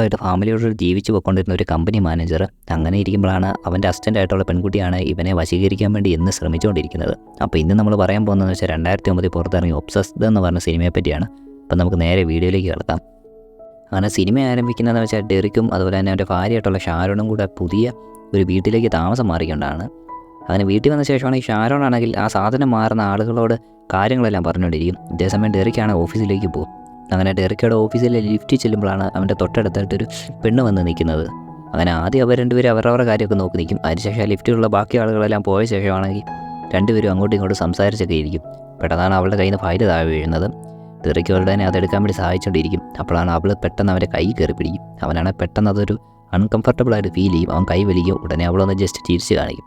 ആയിട്ട് ഫാമിലിയോട് ജീവിച്ചു പോയിക്കൊണ്ടിരുന്ന ഒരു കമ്പനി മാനേജർ അങ്ങനെ ഇരിക്കുമ്പോഴാണ് അവന്റെ അസിസ്റ്റന്റ് ആയിട്ടുള്ള പെൺകുട്ടിയാണ് ഇവനെ വശീകരിക്കാൻ വേണ്ടി എന്ന് ശ്രമിച്ചുകൊണ്ടിരിക്കുന്നത്. അപ്പോൾ ഇന്ന് നമ്മൾ പറയാൻ പോകുന്നതെന്ന് വെച്ചാൽ രണ്ടായിരത്തി ഒമ്പതിൽ പുറത്തിറങ്ങി ഒബ്സസ്ഡ് എന്ന് പറഞ്ഞ സിനിമയെ പറ്റിയാണ്. അപ്പോൾ നമുക്ക് നേരെ വീഡിയോയിലേക്ക് കിടക്കാം അങ്ങനെ സിനിമ ആരംഭിക്കുന്നതെന്ന് വെച്ചാൽ ഡെറിക്കും അതുപോലെ തന്നെ അവന്റെ ഭാര്യയായിട്ടുള്ള ഷാരോണും കൂടെ പുതിയ ഒരു വീട്ടിലേക്ക് താമസം മാറിക്കൊണ്ടാണ്. അങ്ങനെ വീട്ടിൽ വന്ന ശേഷമാണ് ഈ ഷാരോൺ ആണെങ്കിൽ ആ സാധനം മാറുന്ന ആളുകളോട് കാര്യങ്ങളെല്ലാം പറഞ്ഞുകൊണ്ടിരിക്കും. ഇതേസമയം ഡെറിക്കാണ് ഓഫീസിലേക്ക് പോകും അങ്ങനെ ഡെറിക്കയുടെ ഓഫീസിലെ ലിഫ്റ്റിൽ ചെല്ലുമ്പോഴാണ് അവന്റെ തൊട്ടടുത്തായിട്ടൊരു പെണ്ണ് വന്ന് നിൽക്കുന്നത്. അങ്ങനെ ആദ്യം അവർ രണ്ടുപേരും അവരവരുടെ കാര്യമൊക്കെ നോക്കി നിൽക്കും. അതിനുശേഷം ആ ലിഫ്റ്റിലുള്ള ബാക്കി ആളുകളെല്ലാം പോയ ശേഷമാണെങ്കിൽ രണ്ടുപേരും അങ്ങോട്ടും ഇങ്ങോട്ടും സംസാരിച്ചൊക്കെ ഇരിക്കും. പെട്ടെന്നാണ് അവളുടെ കയ്യിൽ നിന്ന് ഫയൽ താഴെ വീഴുന്നത്. അവളുടെ തന്നെ അതെടുക്കാൻ വേണ്ടി സഹായിച്ചുകൊണ്ടിരിക്കും. അപ്പോഴാണ് അവൾ പെട്ടെന്ന് അവന്റെ കൈ കയറി പിടിക്കും. അവനാണ് പെട്ടെന്ന് അതൊരു അൺകംഫർട്ടബിൾ ആയിട്ട് ഫീൽ ചെയ്യും. അവൻ കൈ വലിക്കും. ഉടനെ അവളൊന്ന് ജസ്റ്റ് ചിരിച്ച് കാണിക്കും.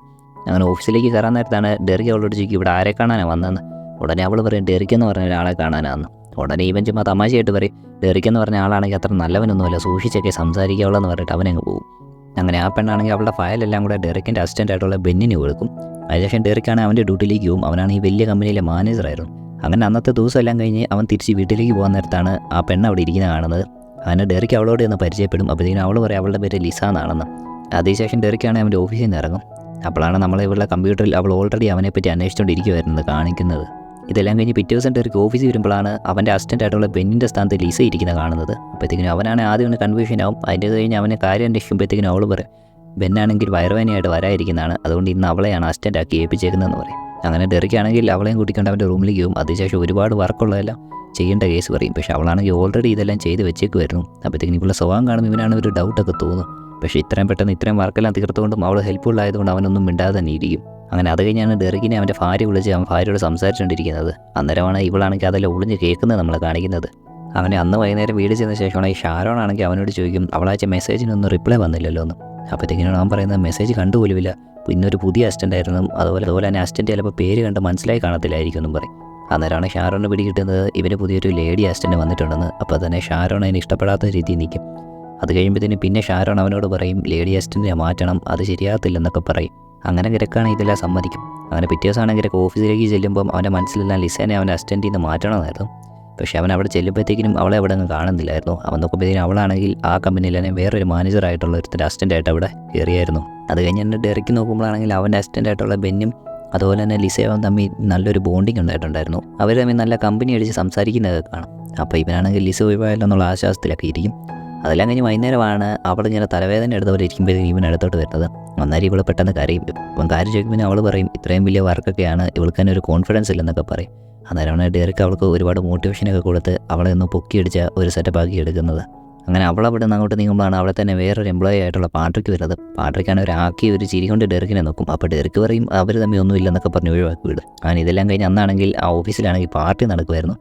അങ്ങനെ ഓഫീസിലേക്ക് കയറാൻ നേരത്താണ് ഡെറിക്ക് അവളോട് ചോദിക്കും ഇവിടെ ആരെ കാണാനാണ് വന്നതെന്ന്? ഉടനെ അവൾ പറയും ഡെറിക്കെന്ന് പറഞ്ഞ ഒരാളെ കാണാനാന്ന്. ഉടനെ ഇവൻ ചുമ്മാ തമാശയായിട്ട് പറയും ഡെറിക്കെന്ന് പറഞ്ഞ ആളാണെങ്കിൽ അത്ര നല്ലവനൊന്നുമല്ല സൂക്ഷിച്ചൊക്കെ സംസാരിക്കാവുള്ളൂ എന്ന് പറഞ്ഞിട്ട് അവനങ്ങ് പോകും അങ്ങനെ ആ പെണ്ണാണെങ്കിൽ അവളുടെ ഫയലെല്ലാം കൂടെ ഡെറിക്കിന്റെ അസിസ്റ്റന്റ് ആയിട്ടുള്ള ബെന്നിന് കൊടുക്കും അതിനുശേഷം ഡെറിക്കാണ് അവന്റെ ഡ്യൂട്ടിയിലേക്ക് പോകും അവനാണ് ഈ വലിയ കമ്പനിയിലെ മാനേജറായിരുന്നു അങ്ങനെ അന്നത്തെ ദിവസം എല്ലാം കഴിഞ്ഞ് അവൻ തിരിച്ച് വീട്ടിലേക്ക് പോകാൻ നേരത്താണ് ആ പെണ്ണ് അവിടെ ഇരിക്കുന്ന കാണുന്നത്. അങ്ങനെ ഡെറിക്ക് അവളോട് ഒന്ന് പരിചയപ്പെടും. അപ്പോഴത്തേക്കും അവൾ പറയും അവളുടെ പേര് ലിസ എന്നാണെന്ന്. അതിനുശേഷം ഡെറിക്കാണ് അവന്റെ ഓഫീസിൽ നിന്ന് ഇറങ്ങും. അപ്പോഴാണ് നമ്മളെ ഇവളുടെ കമ്പ്യൂട്ടറിൽ അവൾ ഓൾറെഡി അവനെപ്പറ്റി അന്വേഷിച്ചുകൊണ്ടിരിക്കുമായിരുന്നത് കാണിക്കുന്നത്. ഇതെല്ലാം കഴിഞ്ഞ് പിറ്റേ ദിവസം ഡെറിക്ക് ഓഫീസിൽ വരുമ്പോഴാണ് അവന്റെ അസിസ്റ്റന്റ് ആയിട്ടുള്ള ബെന്നിന്റെ സ്ഥാനത്ത് ലിസ ഇരിക്കുന്ന കാണുന്നത്. അപ്പോഴത്തേക്കിനും അവനാണ് ആദ്യം ഒന്ന് കൺഫ്യൂഷൻ ആവും. അതിന്റെ കഴിഞ്ഞ് അവനെ കാര്യം അന്വേഷിക്കുമ്പോഴത്തേക്കിനും അവൾ പറയും ബെന്നാണെങ്കിൽ വയറുവേനയായിട്ട് വരാതിരിക്കുന്നതാണ്. അതുകൊണ്ട് ഇന്ന് അവളെയാണ് അസിസ്റ്റന്റ് ആക്കി ഏൽപ്പിച്ചേക്കുന്നതെന്ന് പറയും. അങ്ങനെ ഡെറിക്കാണെങ്കിൽ അവളെയും കൂട്ടിക്കൊണ്ട് അവന്റെ റൂമിലേക്ക് പോകും. അതിനുശേഷം ഒരുപാട് വർക്കുള്ളതെല്ലാം ചെയ്യേണ്ട കേസ് പറയും. പക്ഷേ അവളാണെങ്കിൽ ഓൾറെഡി ഇതെല്ലാം ചെയ്ത് വെച്ചേക്കുമായിരുന്നു അപ്പോഴത്തേക്കും ഇവിടെ സ്വഭാവം കാണുമ്പോൾ ഇവനാണ് ഒരു ഡൗട്ടൊക്കെ തോന്നും. പക്ഷേ ഇത്രയും പെട്ടെന്ന് ഇത്രയും വർക്കെല്ലാം തീർത്തുകൊണ്ടും അവൾ ഹെൽപ്ഫുൾ ആയതുകൊണ്ട് അവനൊന്നും മിണ്ടാതെ തന്നെ ഇരിക്കും. അങ്ങനെ അത് കഴിഞ്ഞാണ് ഡെറിക്കിനെ അവന്റെ ഭാര്യ വിളിച്ച് അവൻ ഭാര്യയോട് സംസാരിച്ചുകൊണ്ടിരിക്കുന്നത്. അന്നേരമാണ് ഇവളാണെങ്കിൽ അതെല്ലാം ഒളിഞ്ഞ് കേൾക്കുന്നത് നമ്മളെ കാണിക്കുന്നത്. അവനെ അന്ന് വൈകുന്നേരം വീട് ചെന്ന ശേഷമാണ് ഈ ഷാരോൺ ആണെങ്കിൽ അവനോട് ചോദിക്കും അവളയച്ച മെസ്സേജിനൊന്നും റിപ്ലൈ വന്നില്ലല്ലോ എന്ന് അപ്പോഴത്തേക്കിനാണ് അവൻ പറയുന്നത് മെസ്സേജ് കണ്ടുപോലുമില്ല. പിന്നെ ഒരു പുതിയ അസിസ്റ്റന്റ് ആയിരുന്നു. അതുപോലെ അതുപോലെ തന്നെ അസിസ്റ്റന്റ് ചിലപ്പോൾ പേര് കണ്ട് മനസ്സിലായി കാണത്തില്ലായിരിക്കും എന്നും പറയും. അന്നേരമാണ് ഷാരോണിന് പിടികിട്ടുന്നത് ഇവന് പുതിയൊരു ലേഡി അസിസ്റ്റന്റ് വന്നിട്ടുണ്ടെന്ന്. അപ്പോൾ തന്നെ ഷാരോൺ അതിന് ഇഷ്ടപ്പെടാത്ത രീതിയിൽ നിൽക്കും. അത് കഴിയുമ്പോഴത്തേനും പിന്നെ ഷാരോൺ അവനോട് പറയും ലേഡി അസിസ്റ്റന്റിനെ മാറ്റണം. അത് ശരിയാകത്തില്ലെന്നൊക്കെ പറയും. അങ്ങനെ കിടക്കാണ് ഇതെല്ലാം സമ്മതിക്കും. അവനെ പിറ്റേ ദിവസമാണെങ്കിൽ ഓഫീസിലേക്ക് ചെല്ലുമ്പം അവന്റെ മനസ്സിലെല്ലാം ലിസേനെ അവന്റെ അസിസ്റ്റന്റിൽ നിന്ന് മാറ്റണമെന്നായിരുന്നു പക്ഷേ അവൻ അവിടെ ചെല്ലുമ്പോഴത്തേക്കിനും അവളെ അവിടെ നിന്ന് കാണുന്നില്ലായിരുന്നു. അവൻ നോക്കുമ്പോഴത്തേക്കും അവളാണെങ്കിൽ ആ കമ്പനിയിൽ തന്നെ വേറൊരു മാനേജറായിട്ടുള്ള ഒരുത്തിന്റെ അസിസ്റ്റന്റായിട്ട് അവിടെ കയറിയായിരുന്നു. അത് കഴിഞ്ഞ് എന്റെ ഡെറിക്ക് നോക്കുമ്പോഴാണെങ്കിൽ അവന്റെ അസിസ്റ്റന്റായിട്ടുള്ള ബെന്നും അതുപോലെ തന്നെ ലിസേവൻ തമ്മിൽ നല്ലൊരു ബോണ്ടിങ് ഉണ്ടായിട്ടുണ്ടായിരുന്നു. അവർ തമ്മിൽ നല്ല കമ്പനി അടിച്ച് സംസാരിക്കുന്നതൊക്കെ കാണും. അപ്പോൾ ഇവനാണെങ്കിൽ ലിസ ഒഴിവായല്ലോ എന്നുള്ള ആശ്വാസത്തിലൊക്കെ ഇരിക്കും. അതെല്ലാം കഴിഞ്ഞ് വൈകുന്നേരമാണ്. അവൾ ഇങ്ങനെ തലവേദന എടുത്തവർ ഇരിക്കുമ്പോഴത്തേക്കും ഇവൻ അടുത്തോട്ട് വരുന്നത്. അന്നേരം ഇവൾ പെട്ടെന്ന് കരയും. ഇപ്പം കാര്യം ചോദിക്കുമ്പോൾ അവൾ പറയും ഇത്രയും വലിയ വർക്കൊക്കെയാണ്. ഇവൾക്ക് തന്നെ ഒരു കോൺഫിഡൻസ് ഇല്ലെന്നൊക്കെ പറയും. അന്നേരമാണ് ഡെറിക്ക് അവൾക്ക് ഒരുപാട് മോട്ടിവേഷനൊക്കെ കൊടുത്ത് അവളെ ഒന്ന് പൊക്കിയടിച്ച ഒരു സെറ്റപ്പ് ആക്കി എടുക്കുന്നത്. അങ്ങനെ അവൾ അവിടെ നിന്ന് അങ്ങോട്ട് നീങ്ങുമ്പോഴാണ് അവിടെ തന്നെ വേറൊരു എംപ്ലോയി ആയിട്ടുള്ള പാട്രിക്ക് വരുന്നത്. പാട്രിക്കാണ് ഒരു ആക്കി ഒരു ചിരി കൊണ്ട് ഡെറിക്കിനെ നോക്കും. അപ്പോൾ ഡെറിക്ക് പറയും അവർ തമ്മിൽ ഒന്നുമില്ലെന്നൊക്കെ പറഞ്ഞ് ഒഴിവാക്കി വിടും. അങ്ങനെ ഇതെല്ലാം കഴിഞ്ഞ് അന്നാണെങ്കിൽ ആ ഓഫീസിലാണെങ്കിൽ പാർട്ടി നടക്കുമായിരുന്നു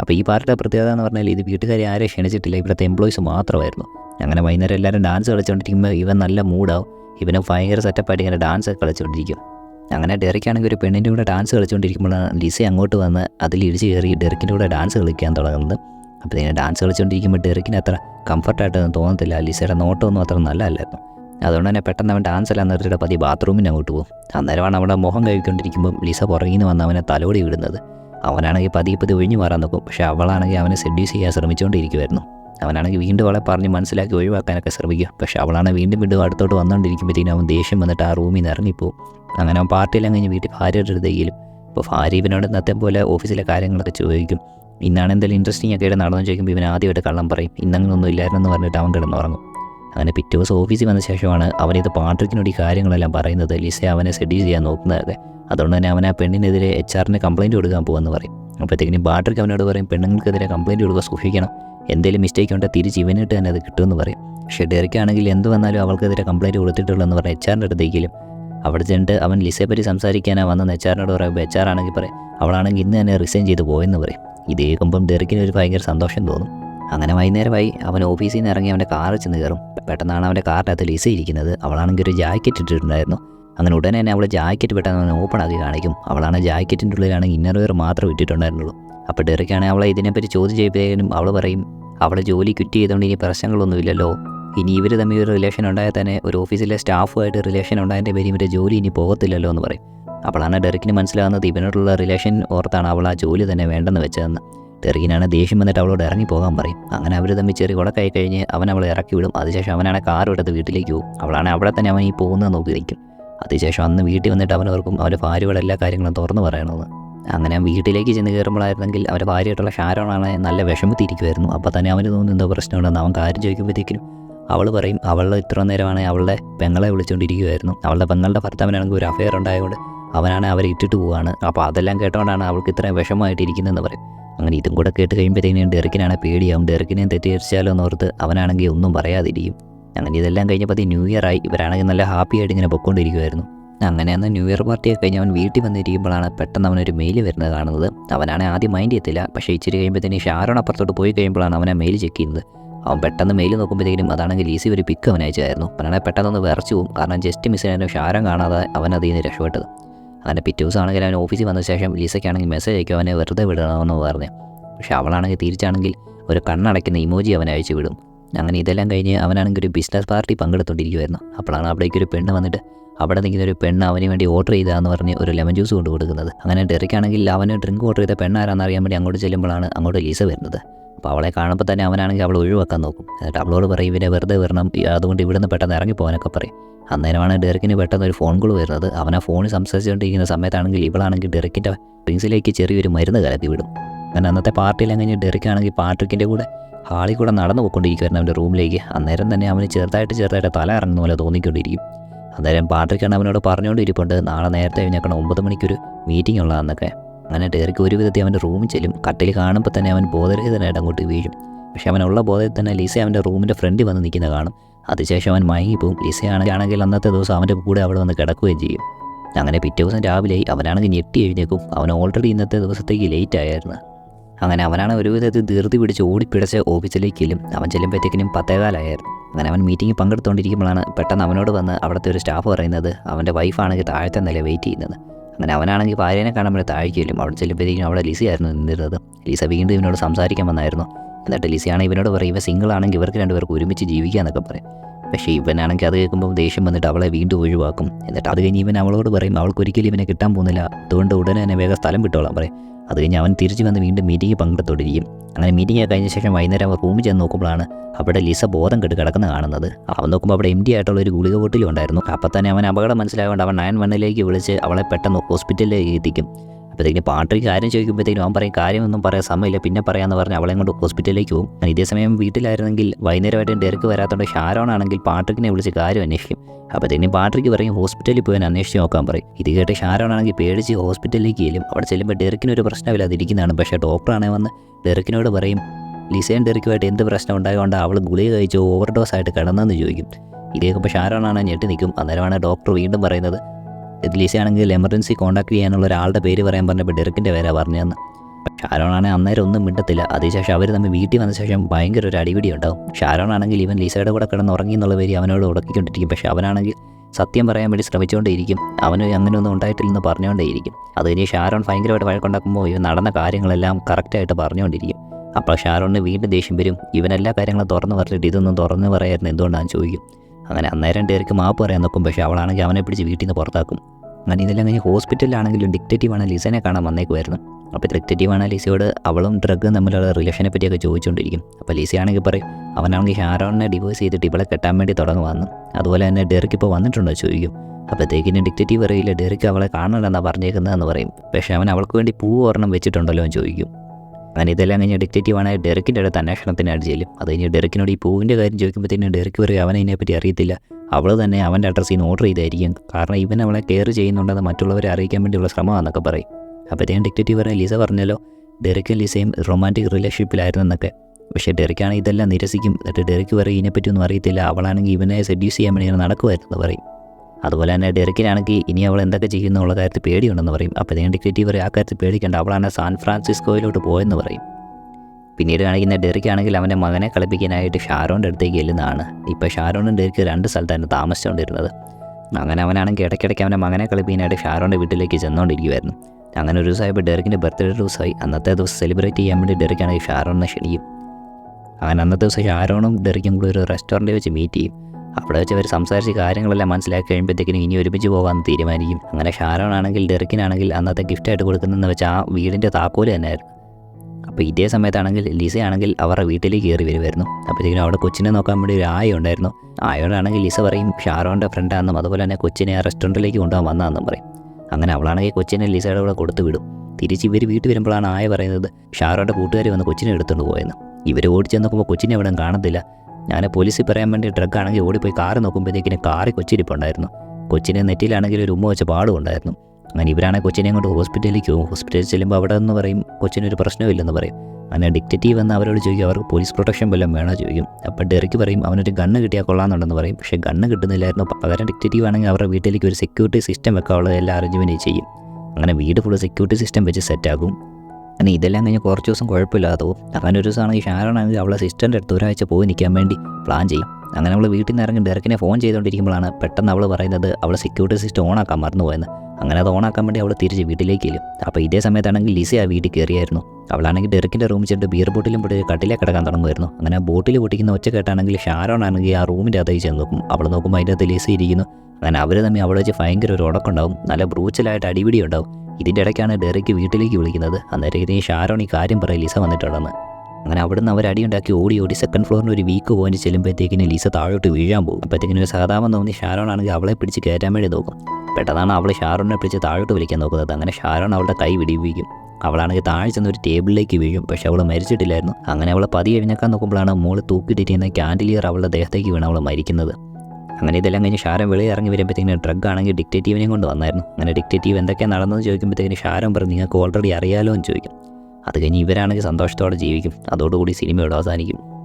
അപ്പോൾ ഈ പാർട്ടിയുടെ പ്രത്യേകത എന്ന് പറഞ്ഞാൽ ഇത് വീട്ടുകാരെ ആരെ ക്ഷണിച്ചിട്ടില്ല. ഇവിടുത്തെ എംപ്ലോയീസ് മാത്രമായിരുന്നു. അങ്ങനെ വൈകുന്നേരം എല്ലാവരും ഡാൻസ് കളിച്ചുകൊണ്ടിരിക്കുമ്പോൾ ഇവൻ നല്ല മൂഡാവും ഇവന് ഭയങ്കര സെറ്റപ്പായിട്ട് ഇങ്ങനെ ഡാൻസ് കളിച്ചുകൊണ്ടിരിക്കും അങ്ങനെ ഡെറിക്കാണെങ്കിൽ ഒരു പെണ്ണിന്റെ കൂടെ ഡാൻസ് കളിച്ചുകൊണ്ടിരിക്കുമ്പോഴാണ് ലിസ അങ്ങോട്ട് വന്ന് അതിൽ ഇടിച്ച് കയറി ഡെറിക്കിന്റെ കൂടെ ഡാൻസ് കളിക്കാൻ തുടങ്ങുന്നത്. അപ്പോൾ ഇങ്ങനെ ഡാൻസ് കളിച്ചുകൊണ്ടിരിക്കുമ്പോൾ ഡെറിക്കിന് അത്ര കംഫർട്ടായിട്ടൊന്നും തോന്നത്തില്ല. ലിസയുടെ നോട്ടമൊന്നും അത്ര നല്ലതല്ലായിരുന്നു. അതുകൊണ്ട് തന്നെ പെട്ടെന്ന് അവൻ ഡാൻസ് എല്ലാം നിർത്തിയിട്ട് പതി ബാത്റൂമിന് അങ്ങോട്ട് പോകും. അന്നേരമാണ് അവിടെ മുഖം കഴിക്കൊണ്ടിരിക്കുമ്പോൾ ലിസ പുറകിൽ നിന്ന് വന്ന് അവനെ തലോടി വിടുന്നത്. അവനാണെങ്കിൽ പതിയെ പതി ഒഴിഞ്ഞു മാറാൻ നോക്കും. പക്ഷെ അവളാണെങ്കിൽ അവനെ സെഡ്യൂസ് ചെയ്യാൻ ശ്രമിച്ചുകൊണ്ടിരിക്കുമായിരുന്നു അവനാണെങ്കിൽ വീണ്ടും അവളെ പറഞ്ഞ് മനസ്സിലാക്കി ഒഴിവാക്കാനൊക്കെ ശ്രമിക്കും പക്ഷേ അവളാണ് വീണ്ടും വീണ്ടും അടുത്തോട്ട് വന്നുകൊണ്ടിരിക്കുമ്പോഴത്തേക്കും അവൻ ദേഷ്യം വന്നിട്ട് ആ റൂമിൽ നിന്ന് ഇറങ്ങിപ്പോവും. അങ്ങനെ അവൻ പാർട്ടിയെല്ലാം കഴിഞ്ഞ് വീട്ടിൽ ഭാര്യയുടെ അടുത്തേക്കും ഇപ്പോൾ ഭാര്യ ഇവനോട് ഇന്നത്തെ പോലെ ഓഫീസിലെ കാര്യങ്ങളൊക്കെ ചോദിക്കും. ഇന്നാണ് എന്തെങ്കിലും ഇൻട്രസ്റ്റിംഗ് ഒക്കെ ആയിട്ട് നടന്നു ചോദിക്കുമ്പോൾ ഇവൻ ആദ്യമായിട്ട് കള്ളം പറയും. ഇന്നങ്ങനൊന്നും ഇല്ലായിരുന്നെന്ന് പറഞ്ഞിട്ട് അവൻ കിടന്നുറങ്ങും. അങ്ങനെ പിറ്റേ ദിവസം ഓഫീസിൽ വന്ന ശേഷമാണ് അവനിത് പാട്രിക്കിനോട് ഈ കാര്യങ്ങളെല്ലാം പറയുന്നത്. ലിസ അവനെ സെഡ്യൂസ് ചെയ്യാൻ നോക്കുന്നതൊക്കെ. അതുകൊണ്ട് തന്നെ അവൻ ആ പെണ്ണിനെതിരെ എച്ച് ആറിന് കംപ്ലയിന്റ് കൊടുക്കാൻ പോകുമെന്ന് പറയും. അപ്പോഴത്തേക്കിനും ബാട്ടർക്ക് അവനോട് പറയും പെണ്ണുങ്ങൾക്കെതിരെ കംപ്ലയിന്റ് കൊടുക്കുക സൂക്ഷിക്കണം. എന്തെങ്കിലും മിസ്റ്റേക്ക് ഉണ്ടെങ്കിൽ തിരിച്ച് ഇവനിട്ട് തന്നെ അത് കിട്ടുമെന്ന് പറയും. പക്ഷേ ഡെറിക്കാണെങ്കിൽ എന്ത് വന്നാലും അവൾക്കെതിരെ കംപ്ലയിന്റ് കൊടുത്തിട്ടുള്ളൂ എന്ന് പറഞ്ഞ് എച്ച് ആറിന്റെ അടുത്തേക്കിലും. അവിടെ ചെന്നിട്ട് അവൻ ലിസയെ പറ്റി സംസാരിക്കാനാണ് വന്നെന്ന് എച്ച് ആറിനോട് പറയുമ്പോൾ എച്ച് ആർ ആണെങ്കിൽ പറയും അവളാണെങ്കിൽ ഇന്ന് തന്നെ റിസൈൻ ചെയ്ത് പോയെന്ന് പറയും. ഇത് കേൾക്കുമ്പം ഡെറിക്കിന് ഒരു ഭയങ്കര സന്തോഷം തോന്നും. അങ്ങനെ വൈകുന്നേരമായി അവൻ ഓഫീസിൽ നിന്ന് ഇറങ്ങി അവന്റെ കാറിൽ ചെന്ന് കയറും. പെട്ടെന്നാണ് അവന്റെ കാറിന്റെ അകത്ത് ലിസ ഇരിക്കുന്നത്. അവളാണെങ്കിൽ ഒരു ജാക്കറ്റ് ഇട്ടിട്ടുണ്ടായിരുന്നു. അങ്ങനെ ഉടനെ തന്നെ അവൾ ജാക്കറ്റ് പെട്ടെന്ന് ഓപ്പൺ ആക്കി കാണിക്കും. അവളാണ് ജാക്കറ്റിന്റെ ഉള്ളിലാണെങ്കിൽ ഇന്നർവെയർ മാത്രം ഇട്ടിട്ടുണ്ടായിരുന്നുള്ളൂ. അപ്പോൾ ഡെറിക്കാണ് അവളെ ഇതിനെപ്പറ്റി ചോദ്യം ചെയ്യുമ്പോഴേക്കും അവൾ പറയും അവളെ ജോലി ക്വിറ്റ് ചെയ്തുകൊണ്ട് ഇനി പ്രശ്നങ്ങളൊന്നുമില്ലല്ലോ ഇനി ഇവർ തമ്മിൽ ഒരു റിലേഷൻ ഉണ്ടായാൽ തന്നെ ഒരു ഓഫീസിലെ സ്റ്റാഫുമായിട്ട് റിലേഷൻ ഉണ്ടായതിന്റെ പേര് ഇവരുടെ ജോലി ഇനി പോകത്തില്ലല്ലോ എന്ന് പറയും. അപ്പോഴാണ് ഡെറിക്കിന് മനസ്സിലാകുന്നത് ഇവനോടുള്ള റിലേഷൻ ഓർത്താണ് അവൾ ആ ജോലി തന്നെ വേണ്ടെന്ന് വെച്ചതെന്ന്. ഡെറിക്കിനാണ് ദേഷ്യം വന്നിട്ട് അവളോട് ഇറങ്ങി പോകാൻ പറയും. അങ്ങനെ അവർ തമ്മിൽ ചെറിയ കുടക്കായി കഴിഞ്ഞ് അവൻ അവളെ ഇറക്കി വിടും. അതിനുശേഷം അവനാണ് കാർ എടുത്ത് വീട്ടിലേക്ക് പോകും അവളാണ് അവിടെ തന്നെ അവൻ ഈ പോകുന്നത് നോക്കി നിൽക്കും. അതിനുശേഷം അന്ന് വീട്ടിൽ വന്നിട്ട് അവനവർക്കും അവന്റെ ഭാര്യയോട് എല്ലാ കാര്യങ്ങളും തുറന്നു പറയണമെന്ന് അങ്ങനെ വീട്ടിലേക്ക് ചെന്ന് കയറുമ്പോഴായിരുന്നെങ്കിൽ അവന്റെ ഭാര്യയായിട്ടുള്ള ഷാരോണാണ് നല്ല വിഷമത്തിരിക്കുമായിരുന്നു അപ്പോൾ തന്നെ അവന് തോന്നുന്നു എന്തോ പ്രശ്നമുണ്ടെന്ന് അവൻ കാര്യം ചോദിക്കുമ്പോഴത്തേക്കും അവൾ പറയും അവൾ ഇത്ര നേരമാണ് അവളുടെ പെങ്ങളെ വിളിച്ചുകൊണ്ടിരിക്കുമായിരുന്നു അവളുടെ പെങ്ങളുടെ ഭർത്താവിനാണെങ്കിൽ ഒരു അഫയർ ഉണ്ടായതുകൊണ്ട് അവനാണ് അവരെ ഇട്ടിട്ട് പോവാണ് അപ്പോൾ അതെല്ലാം കേട്ടോണ്ടാണ് അവൾക്ക് ഇത്രയും വിഷമമായിട്ടിരിക്കുന്നതെന്ന് പറയും. അങ്ങനെ ഇതും കൂടെ കേട്ട് കഴിയുമ്പോഴത്തേക്കും ഡെറിക്കിനാണ് പേടിയാവും. ഡെറിക്കിനെ തെറ്റിദ്ധരിച്ചാലോ എന്നോർത്ത് അവനാണെങ്കിൽ ഒന്നും പറയാതിരിക്കും. അങ്ങനെ ഇതെല്ലാം കഴിഞ്ഞപ്പോൾ ന്യൂ ഇയർ ആയി. ഇവരാണെങ്കിൽ നല്ല ഹാപ്പി ആയിട്ട് ഇങ്ങനെ പൊയ്ക്കൊണ്ടിരിക്കുമായിരുന്നു അങ്ങനെ അന്ന് ന്യൂ ഇയർ പാർട്ടിയൊക്കെ കഴിഞ്ഞ് അവൻ വീട്ടിൽ വന്നിരിക്കുമ്പോഴാണ് പെട്ടെന്ന് അവനൊരു മെയിൽ വരുന്നത് കാണുന്നത്. അവനാണ് ആദ്യം മൈൻഡ് ചെയ്യത്തില്ല. പക്ഷേ ഇച്ചിരി കഴിയുമ്പോഴത്തേനും ഷാരോൺ അപ്പുറത്തോട്ട് പോയി കഴിയുമ്പോഴാണ് അവനെ മെയിൽ ചെക്ക് ചെയ്യുന്നത്. അവൻ പെട്ടെന്ന് മെയിൽ നോക്കുമ്പോഴത്തേക്കും അതാണെങ്കിൽ ഈസി ഒരു പിക്ക് അവൻ അയച്ചായിരുന്നു അവനാണെങ്കിൽ പെട്ടെന്ന് വിറച്ചു പോകും കാരണം ജസ്റ്റ് മിസ് ചെയ്യാനും ഷാരം കാണാതെ അവൻ അതിൽ നിന്ന് രക്ഷപ്പെട്ടത്. അങ്ങനെ പിറ്റേ ദിവസം ആണെങ്കിൽ അവൻ ഓഫീസിൽ വന്ന ശേഷം ലീസയ്ക്കാണെങ്കിൽ മെസ്സേജ് അയക്കും. അവനെ വെറുതെ വിടണമെന്ന് പറഞ്ഞു. പക്ഷേ അവളാണെങ്കിൽ തിരിച്ചാണെങ്കിൽ ഒരു കണ്ണടയ്ക്കുന്ന ഇമോജി അയച്ചു വിടും. അങ്ങനെ ഇതെല്ലാം കഴിഞ്ഞ് അവനാണെങ്കിൽ ഒരു ബിസിനസ് പാർട്ടി പങ്കെടുത്തുകൊണ്ടിരിക്കുമായിരുന്നു അപ്പോഴാണ് അവിടേക്ക് ഒരു പെണ്ണ് വന്നിട്ട് അവിടെ നിൽക്കുന്ന ഒരു പെണ്ണ് അവന് വേണ്ടി ഓർഡർ ചെയ്താന്ന് പറഞ്ഞ് ഒരു ലെമൺ ജ്യൂസ് കൊണ്ട് കൊടുക്കുന്നത്. അങ്ങനെ ഡെറിക്കാണെങ്കിൽ അവന് ഡ്രിങ്ക് ഓർഡർ ചെയ്ത പെണ്ണാരാന്ന് അറിയാൻ വേണ്ടി അങ്ങോട്ട് ചെല്ലുമ്പോഴാണ് അങ്ങോട്ട് ലീസ വരുന്നത്. അപ്പോൾ അവളെ കാണുമ്പോൾ തന്നെ അവനാണെങ്കിൽ അവൾ ഒഴിവാക്കാൻ നോക്കും. എന്നിട്ട് അവളോട് പറയും ഇവരെ വെറുതെ വരണം അതുകൊണ്ട് ഇവിടുന്ന് പെട്ടെന്ന് ഇറങ്ങി പോകാനൊക്കെ പറയും. അന്നേരമാണ് ഡെറിക്കിന് പെട്ടെന്ന് ഒരു ഫോൺ കോൾ വരുന്നത്. അവനാ ആ ഫോണിൽ സംസാരിച്ചുകൊണ്ടിരിക്കുന്ന സമയത്താണെങ്കിൽ ഇവളാണെങ്കിൽ ഡെറിക്കിന്റെ ഡ്രിങ്ക്സിലേക്ക് ചെറിയൊരു മരുന്ന് കലത്തി വിടും അങ്ങനെ അന്നത്തെ പാർട്ടിയിൽ കഴിഞ്ഞ് ഡെറിക്കാണെങ്കിൽ പാട്രിക്കിന്റെ കൂടെ ഹാളിൽ കൂടെ നടന്നു പോയിക്കൊണ്ടിരിക്കുമായിരുന്നു അവന്റെ റൂമിലേക്ക്. അന്നേരം തന്നെ അവന് ചെറുതായിട്ട് ചെറുതായിട്ട് തല ഇറങ്ങുന്ന പോലെ തോന്നിക്കൊണ്ടിരിക്കും. അന്നേരം പാട്രിക്കാണ് അവനോട് പറഞ്ഞുകൊണ്ടിരിപ്പുണ്ട് നാളെ നേരത്തെ കഴിഞ്ഞേക്കണം ഒമ്പത് മണിക്കൊരു മീറ്റിംഗ് ഉള്ളതെന്നൊക്കെ. അങ്ങനെ ഡെറിക്ക് ഒരു വിധത്തിൽ അവന്റെ റൂമിൽ ചെല്ലും. കട്ടിൽ കാണുമ്പോൾ തന്നെ അവൻ ബോധരഹിതനായിട്ട് അങ്ങോട്ട് വീഴും. പക്ഷേ അവനുള്ള ബോധത്തിൽ തന്നെ ലിസ അവന്റെ റൂമിന്റെ ഫ്രണ്ടിൽ വന്ന് നിൽക്കുന്ന കാണും. അതിനുശേഷം അവൻ മയങ്ങിപ്പോവും. ലിസയാണെങ്കിൽ അന്നത്തെ ദിവസം അവന്റെ കൂടെ അവിടെ വന്ന് കിടക്കുകയും ചെയ്യും. അങ്ങനെ പിറ്റേ ദിവസം രാവിലെ അവനാണെങ്കിൽ ഞെട്ടി എഴുന്നേക്കും അവൻ ഓൾറെഡി ഇന്നത്തെ ദിവസത്തേക്ക് ലേറ്റ് ആയിരുന്നു. അങ്ങനെ അവനാണ് ഒരു വിധത്തിൽ ധൃതി പിടിച്ച് ഓടിപ്പിടിച്ച് ഓഫീസിലേക്ക് ചെല്ലും അവൻ ചെല്ലുമ്പോഴത്തേക്കിനും പത്തേകാലായിരുന്നു. അങ്ങനെ അവൻ മീറ്റിംഗിൽ പങ്കെടുത്തുകൊണ്ടിരിക്കുമ്പോഴാണ് പെട്ടെന്ന് അവനോട് വന്ന് അവിടുത്തെ ഒരു സ്റ്റാഫ് പറയുന്നത് അവന്റെ വൈഫാണെങ്കിൽ താഴത്തെ നില വെയിറ്റ് ചെയ്യുന്നത്. അങ്ങനെ അവനാണെങ്കിൽ ഭാര്യനെ കാണുമ്പോൾ താഴേക്ക് ചെല്ലും അവിടെ ചെല്ലുമ്പോഴത്തേക്കും അവിടെ ലിസിയായിരുന്നു നിന്നിരുന്നത്. ലിസ വീണ്ടും ഇവനോട് സംസാരിക്കാൻ വന്നായിരുന്നു. എന്നിട്ട് ലിസിയാണ് ഇവനോട് പറയും ഇവ സിംഗിൾ ആണെങ്കിൽ ഇവർക്ക് രണ്ടുപേർക്ക് ഒരുമിച്ച് ജീവിക്കാമെന്നൊക്കെ പറയും. പക്ഷേ ഇവനാണെങ്കിൽ അത് കേൾക്കുമ്പോൾ ദേഷ്യം വന്നിട്ട് അവളെ വീണ്ടും ഒഴിവാക്കും. എന്നിട്ട് അത് കഴിഞ്ഞ് ഇവൻ അവളോട് പറയും അവൾക്ക് ഒരിക്കലും ഇവനെ കിട്ടാൻ പോകുന്നില്ല. അതുകൊണ്ട് ഉടനെ തന്നെ വേഗം സ്ഥലം വിട്ടോളാം പറയും. അത് കഴിഞ്ഞ് അവൻ തിരിച്ചു വന്ന് വീണ്ടും മീറ്റിംഗ് പങ്കെടുത്തോണ്ടിരിക്കും. അങ്ങനെ മീറ്റിംഗ് കഴിഞ്ഞ ശേഷം വൈകുന്നേരം അവർ റൂമിൽ ചെന്ന് നോക്കുമ്പോഴാണ് അവിടെ ലിസ ബോധം കെട്ട് കിടക്കുന്ന കാണുന്നത്. അവൻ നോക്കുമ്പോൾ അവിടെ എം ഡി ആയിട്ടുള്ള ഒരു ഗുളിക ബോട്ടിലും ഉണ്ടായിരുന്നു. അപ്പം തന്നെ അവൻ അപകടം മനസ്സിലായതുകൊണ്ട് അവൻ നയൻ വണ്ണിലേക്ക് വിളിച്ച് അവളെ പെട്ടെന്ന് ഹോസ്പിറ്റലിലേക്ക് എത്തിക്കും. അപ്പോഴത്തേക്കും പാട്രിക്ക് കാര്യം ചോദിക്കുമ്പോഴത്തേക്കും അവൻ പറയും കാര്യമൊന്നും പറയാൻ സമയമില്ല. പിന്നെ പറയാമെന്ന് പറഞ്ഞ് അവളെ കൊണ്ട് ഹോസ്പിറ്റലിലേക്ക് പോകും. ഞാൻ ഇതേ സമയം വീട്ടിലായിരുന്നെങ്കിൽ വൈകുന്നേരമായിട്ട് ഡെറക്ക് വരാത്തതുകൊണ്ട് ഷാരോൺ ആണെങ്കിൽ വിളിച്ച് കാര്യം അന്വേഷിക്കും. അപ്പോഴത്തേക്കും പാട്രിക്ക് പറയും ഹോസ്പിറ്റലിൽ പോയി അന്വേഷിച്ച് നോക്കാൻ പറയും. ഇത് കേട്ട് ഷാരോൺ ആണെങ്കിൽ പേടിച്ച് ഹോസ്പിറ്റലിലേക്ക് ചെല്ലും. അവിടെ ചെല്ലുമ്പോൾ ഡെറിക്കിന് ഒരു പ്രശ്നമില്ലാതിരിക്കുന്നതാണ് പക്ഷേ ഡോക്ടറാണെങ്കിൽ വന്ന് ഡെറിക്കിനോട് പറയും ലിസയും ഡെറിക്കുമായിട്ട് എന്ത് പ്രശ്നം ഉണ്ടായതുകൊണ്ട് അവൾ ഗുളിക കഴിച്ചോ ഓവർഡോസ് ആയിട്ട് കിടന്നെന്ന് ചോദിക്കും ഇതേക്കുമ്പോൾ ഷാരോണാണ് ഞെട്ടി നിൽക്കും. അന്നേരമാണ് ഡോക്ടർ വീണ്ടും പറയുന്നത് ലിസയാണെങ്കിൽ എമർജൻസി കോൺടാക്ട് ചെയ്യാനുള്ള ഒരാളുടെ പേര് പറയാൻ പറഞ്ഞപ്പോൾ ഡെറിക്കിന്റെ പേരാണ് പറഞ്ഞതെന്ന്. ഷാരോണാണെങ്കിൽ അന്നേരം ഒന്നും മിണ്ടത്തില്ല. അതിനുശേഷം അവർ തമ്മിൽ വീട്ടിൽ വന്ന ശേഷം ഭയങ്കര ഒരു അടിപിടി ഉണ്ടാവും. ഷാരോണാണെങ്കിൽ ഇവൻ ലിസയുടെ കൂടെ കിടന്ന് ഉറങ്ങി എന്നുള്ള പേര് അവനോട് ഉടക്കിക്കൊണ്ടിരിക്കും പക്ഷേ അവനാണെങ്കിൽ സത്യം പറയാൻ വേണ്ടി ശ്രമിച്ചുകൊണ്ടേയിരിക്കും. അവന് അങ്ങനെയൊന്നും ഉണ്ടായിട്ടില്ലെന്ന് പറഞ്ഞുകൊണ്ടേയിരിക്കും. അത് കഴിഞ്ഞ് ഷാരോൺ ഭയങ്കരമായിട്ട് വഴക്കുണ്ടാക്കുമ്പോൾ ഇവൻ നടന്ന കാര്യങ്ങളെല്ലാം കറക്റ്റായിട്ട് പറഞ്ഞുകൊണ്ടിരിക്കും. അപ്പോൾ ഷാരോണിന് വീണ്ടും ദേഷ്യം വരും. ഇവനെല്ലാ കാര്യങ്ങളും തുറന്ന് പറഞ്ഞിട്ട് ഇതൊന്നും തുറന്ന് പറയായിരുന്നു എന്തുകൊണ്ടാണ് ചോദിക്കും. അങ്ങനെ അന്നേരം ഡേർക്ക് മാപ്പ് പറയാൻ നോക്കും. പക്ഷേ അവളാണെങ്കിൽ അവനെ പിടിച്ച് വീട്ടിൽ നിന്ന് പുറത്താക്കും. അങ്ങനെ ഇതെല്ലാം കഴിഞ്ഞ് ഹോസ്പിറ്റലിലാണെങ്കിലും ഡിക്റ്റേറ്റീവ് ആണ് ലിസനെ കാണാൻ വന്നേക്കുമായിരുന്നു അപ്പോൾ ഡിക്റ്റേറ്റീവ് ആണ് ലിസയോട് അവളും ഡ്രഗും തമ്മിലുള്ള റിലേഷനെ പറ്റിയൊക്കെ ചോദിച്ചുകൊണ്ടിരിക്കും. അപ്പോൾ ലിസയാണെങ്കിൽ പറയും അവനാണെങ്കിൽ ഷാരോണിനെ ഡിവോഴ്സ് ചെയ്തിട്ട് ഇവളെ കെട്ടാൻ വേണ്ടി തുടങ്ങുവാന്ന് അതുപോലെ തന്നെ ഡെറിക്ക് ഇപ്പോൾ വന്നിട്ടുണ്ടോ? ചോദിക്കും. അപ്പോഴത്തേക്കിന് ഡിക്റ്റേറ്റീവ് അറിയില്ല ഡെറിക്ക് അവളെ കാണണമെന്നാണ് പറഞ്ഞേക്കുന്നതെന്ന് പറയും. പക്ഷേ അവൻ അവൾക്ക് വേണ്ടി പൂ ഒരെണ്ണം വെച്ചിട്ടുണ്ടല്ലോ എന്ന് ചോദിക്കും. അങ്ങനെ ഇതെല്ലാം കഴിഞ്ഞ് ഡിക്റ്റേറ്റീവ് ആണെങ്കിൽ ഡെറിക്കിന്റെ അടുത്ത് അന്വേഷണത്തിനായിട്ട് ചെല്ലും. അത് കഴിഞ്ഞ് ഡെറിക്കിനോട് ഈ പൂവിന്റെ കാര്യം ചോദിക്കുമ്പോഴത്തേനും ഡെറിക്ക് പറയും അവൻ അതിനെപ്പറ്റി അറിയത്തില്ല. അവൾ തന്നെ അവന്റെ അഡ്രസ്സിൽ നിന്ന് ഓർഡർ ചെയ്തായിരിക്കും. കാരണം ഇവൻ അവളെ കെയർ ചെയ്യുന്നുണ്ടെന്ന് മറ്റുള്ളവരെ അറിയിക്കാൻ വേണ്ടിയുള്ള ശ്രമമാണെന്നൊക്കെ പറയും. അപ്പോഴത്തേക്കും ഡിക്റ്റേറ്റീവ് പറയാൻ ലിസ പറഞ്ഞല്ലോ ഡെറിക്കും ലിസയും റൊമാന്റിക് റിലേഷൻഷിപ്പിലായിരുന്നു എന്നൊക്കെ പക്ഷേ ഡെറിക്കാണെങ്കിൽ ഇതെല്ലാം നിരസിക്കും. എന്നിട്ട് ഡെറിക്ക് പറയും ഇതിനെപ്പറ്റി ഒന്നും അറിയത്തില്ല. അവളാണെങ്കിൽ ഇവനെ സെഡ്യൂസ് ചെയ്യാൻ വേണ്ടി നടക്കുമായിരുന്നു പറയും. അതുപോലെ തന്നെ ഡെറിക്കിനാണെങ്കിൽ ഇനി അവൾ എന്തൊക്കെ ചെയ്യുന്നുള്ള കാര്യത്തിൽ പേടിയുണ്ടെന്ന് പറയും. അപ്പോഴത്തേക്കും ഡിക്റ്റേറ്റീവ് പറയും ആ കാര്യത്തിൽ പേടിക്കേണ്ട അവളാണ് സാൻ ഫ്രാൻസിസ്കോയിലോട്ട് പോയെന്ന് പറയും. പിന്നീട് കാണിക്കുന്ന ഡെറിക്കാണെങ്കിൽ അവന്റെ മകനെ കളിപ്പിക്കാനായിട്ട് ഷാരോന്റെ അടുത്തേക്ക് ചെല്ലുന്നതാണ്. ഇപ്പോൾ ഷാരോണും ഡെറിക്ക് രണ്ട് സ്ഥലത്താണ് താമസിച്ചുകൊണ്ടിരുന്നത്. അങ്ങനെ അവനാണെങ്കിൽ ഇടയ്ക്കിടയ്ക്ക് അവന്റെ മകനെ കളിപ്പിക്കാനായിട്ട് ഷാരോന്റെ വീട്ടിലേക്ക് ചെന്നുകൊണ്ടിരിക്കുമായിരുന്നു അങ്ങനെ ഒരു ദിവസമായപ്പോൾ ഡെറിക്കിന്റെ ബർത്ത്ഡേ ദിവസമായി. അന്നത്തെ ദിവസം സെലിബ്രേറ്റ് ചെയ്യാൻ വേണ്ടി ഡെറിക്കാണെങ്കിൽ ഷാരോണിനെ ക്ഷണിക്കും. അങ്ങനെ അന്നത്തെ ദിവസം ഷാരോണും ഡെറിക്കും കൂടി ഒരു റെസ്റ്റോറന്റിൽ വെച്ച് മീറ്റ് ചെയ്യും. അവിടെ വെച്ച് അവർ സംസാരിച്ച് കാര്യങ്ങളെല്ലാം മനസ്സിലാക്കി കഴിയുമ്പോഴത്തേക്കിനും ഇനി ഒരുമിച്ച് പോകാമെന്ന് തീരുമാനിക്കും. അങ്ങനെ ഷാരോൺ ആണെങ്കിൽ ഡെറിക്കിനാണെങ്കിൽ അന്നത്തെ ഗിഫ്റ്റായിട്ട് കൊടുക്കുന്നതെന്ന് വെച്ചാൽ ആ വീടിന്റെ താക്കോൽ തന്നെയായിരുന്നു. അപ്പോൾ ഇതേ സമയത്താണെങ്കിൽ ലിസയാണെങ്കിൽ അവരുടെ വീട്ടിലേക്ക് കയറി വരുമായിരുന്നു അപ്പോഴത്തേക്കും അവിടെ കൊച്ചിനെ നോക്കാൻ വേണ്ടി ഒരു ആയ ഉണ്ടായിരുന്നു. ആയോടാണെങ്കിൽ ലിസ പറയും ഷാരോന്റെ ഫ്രണ്ടാണെന്നും അതുപോലെ തന്നെ കൊച്ചിനെ ആ റെസ്റ്റോറന്റിലേക്ക് കൊണ്ടുപോകാൻ വന്നതെന്നും പറയും. അങ്ങനെ അവളാണെങ്കിൽ കൊച്ചിനെ ലിസയുടെ കൂടെ കൊടുത്തു വിടും. തിരിച്ച് ഇവർ വീട്ടിൽ വരുമ്പോഴാണ് ആയ പറയുന്നത് ഷാരോന്റെ കൂട്ടുകാർ വന്ന് കൊച്ചിനെ എടുത്തുകൊണ്ട് പോയെന്ന്. ഇവർ ഓടിച്ചു നോക്കുമ്പോൾ കൊച്ചിനെ എവിടെയും കാണത്തില്ല. ഞാൻ പോലീസിൽ പറയാൻ വേണ്ടി ഡ്രഗ് ആണെങ്കിൽ ഓടിപ്പോയി കാറ് നോക്കുമ്പോഴത്തേക്കിന് കാറ് കൊച്ചിരിപ്പുണ്ടായിരുന്നു. കൊച്ചിനെ നെറ്റിലാണെങ്കിൽ ഒരു ഉമ്മ വെച്ച പാടും ഉണ്ടായിരുന്നു അങ്ങനെ ഇവരാണെങ്കിൽ കൊച്ചിനെയും കൊണ്ട് ഹോസ്പിറ്റലിലേക്ക് പോകും. ഹോസ്പിറ്റലിൽ ചെല്ലുമ്പോൾ അവിടെ എന്ന് പറയും കൊച്ചിനൊരു പ്രശ്നമില്ലെന്ന് പറയും. അങ്ങനെ ഡിക്റ്റേറ്റീവ് വന്ന് അവരോട് ചോദിക്കും അവർക്ക് പോലീസ് പ്രൊട്ടക്ഷൻ വല്ലതും വേണോ? ചോദിക്കും. അപ്പോൾ ഡെറിക്ക് പറയും അവനൊരു ഗണ്ണ് കിട്ടിയാൽ കൊള്ളാമെന്നുണ്ടെന്ന് പറയും. പക്ഷേ ഗണ്ണ് കിട്ടുന്നില്ലായിരുന്നു. പകരം ഡിക്റ്റേറ്റീവ് ആണെങ്കിൽ അവരുടെ വീട്ടിലേക്ക് ഒരു സെക്യൂരിറ്റി സിസ്റ്റം വെക്കാനുള്ള എല്ലാ അറേഞ്ച്മെന്റും ചെയ്യും. അങ്ങനെ വീട് ഫുൾ സെക്യൂരിറ്റി സിസ്റ്റം വെച്ച് സെറ്റാകും അങ്ങനെ ഇതെല്ലാം കഴിഞ്ഞ് കുറച്ച് ദിവസം കുഴപ്പമില്ലാതെ പോകും അങ്ങനെ ഒരു ദിവസമാണെങ്കിൽ ഷാരോണാണെങ്കിൽ അവളെ സിസ്റ്ററിന്റെ അടുത്ത് ഒരാഴ്ച പോയി നിൽക്കാൻ വേണ്ടി പ്ലാൻ ചെയ്യും. അങ്ങനെ നമ്മൾ വീട്ടിൽ നിന്ന് ഇറങ്ങി ഡെറക്കിനെ ഫോൺ ചെയ്തുകൊണ്ടിരിക്കുമ്പോഴാണ് പെട്ടെന്ന് അവൾ പറയുന്നത് അവൾ സെക്യൂരിറ്റി സിസ്റ്റം ഓണാക്കാൻ മറന്നു പോയെന്ന്. അങ്ങനെ അത് ഓണാക്കാൻ വേണ്ടി അവൾ തിരിച്ച് വീട്ടിലേക്ക് ഇല്ലും അപ്പോൾ ഇതേ സമയത്താണെങ്കിൽ ലിസി ആ വീട്ടിൽ കയറിയായിരുന്നു. അവളാണെങ്കിൽ ഡെറക്കിന്റെ റൂമിൽ ചെന്നിട്ട് ബിയർ ബോട്ടിലും പൊട്ടി കട്ടിലേ കിടക്കാൻ തുടങ്ങുമായിരുന്നു. അങ്ങനെ ആ ബോട്ടിൽ പൊട്ടിക്കുന്ന ഒച്ച കേട്ടാണെങ്കിൽ ഷാരോൺ ആണെങ്കിൽ ആ റൂമിന്റെ അതേ ചെന്ന് നോക്കും അവൾ നോക്കുമ്പോൾ അതിന്റെ അകത്ത് ലിസി ഇരിക്കുന്നു. അങ്ങനെ അവർ തമ്മിൽ അവളെ വെച്ച് ഭയങ്കര ഒരു ഉടക്കുണ്ടാവും നല്ല ബ്രൂച്ചലായിട്ട് അടിപിടി ഉണ്ടാവും. ഇതിന്റെ ഇടയ്ക്കാണ് ഡെറിക്ക് വീട്ടിലേക്ക് വിളിക്കുന്നത്. അന്നേരം ഇതിന് ഷാരോൺ ഈ കാര്യം പറയും ലിസ വന്നിട്ടുണ്ടെന്ന്. അങ്ങനെ അവിടുന്ന് അവർ അടിയുണ്ടാക്കി ഓടി ഓടി സെക്കൻഡ് ഫ്ലോറിന് ഒരു വീക്ക് പോയിന്റ് ചെല്ലുമ്പോഴത്തേക്കിന് ലിസ താഴോട്ട് വീഴാൻ പോകും. അപ്പോഴത്തേക്കിന് ഒരു സഹതാപം തോന്നി ഷാരോൺ ആണെങ്കിൽ അവളെ പിടിച്ച് കയറ്റാൻ വേണ്ടി നോക്കും. പെട്ടെന്നാണ് അവൾ ഷാരോണിനെ പിടിച്ച് താഴോട്ട് വിളിക്കാൻ നോക്കുന്നത്. അങ്ങനെ ഷാരോൺ അവളുടെ കൈ വിടിവിക്കും. അവളാണെങ്കിൽ താഴെ ചെന്ന് ഒരു ടേബിളിലേക്ക് വീഴും. പക്ഷെ അവൾ മരിച്ചിട്ടില്ലായിരുന്നു. അങ്ങനെ അവളെ പതി എഴുന്നേക്കാൻ നോക്കുമ്പോഴാണ് മോൾ തൂക്കിട്ടിരിക്കുന്ന ക്യാൻഡിലിയർ അവളുടെ ദേഹത്തേക്ക് വീണ് അവൾ മരിക്കുന്നത്. അങ്ങനെ ഇതെല്ലാം കഴിഞ്ഞ് ഷാരൻ വെളിയിൽ ഇറങ്ങി വരുമ്പോഴത്തേക്കിന് ഡ്രഗ് ആണെങ്കിൽ ഡിക്റ്റേറ്റീവിനെയും കൊണ്ട് വന്നായിരുന്നു. അങ്ങനെ ഡിക്റ്റേറ്റീവ് എന്തൊക്കെയാണ് നടന്നതെന്ന് ചോദിക്കുമ്പോഴത്തേക്കിന് ഷാരൻ പറഞ്ഞു നിങ്ങൾക്ക് ഓൾറെഡി അറിയാലോ എന്ന് ചോദിക്കും. അത് കഴിഞ്ഞ് ഇവരാണെങ്കിൽ സന്തോഷത്തോടെ ജീവിക്കും. അതോടുകൂടി സിനിമയോട് അവസാനിക്കും.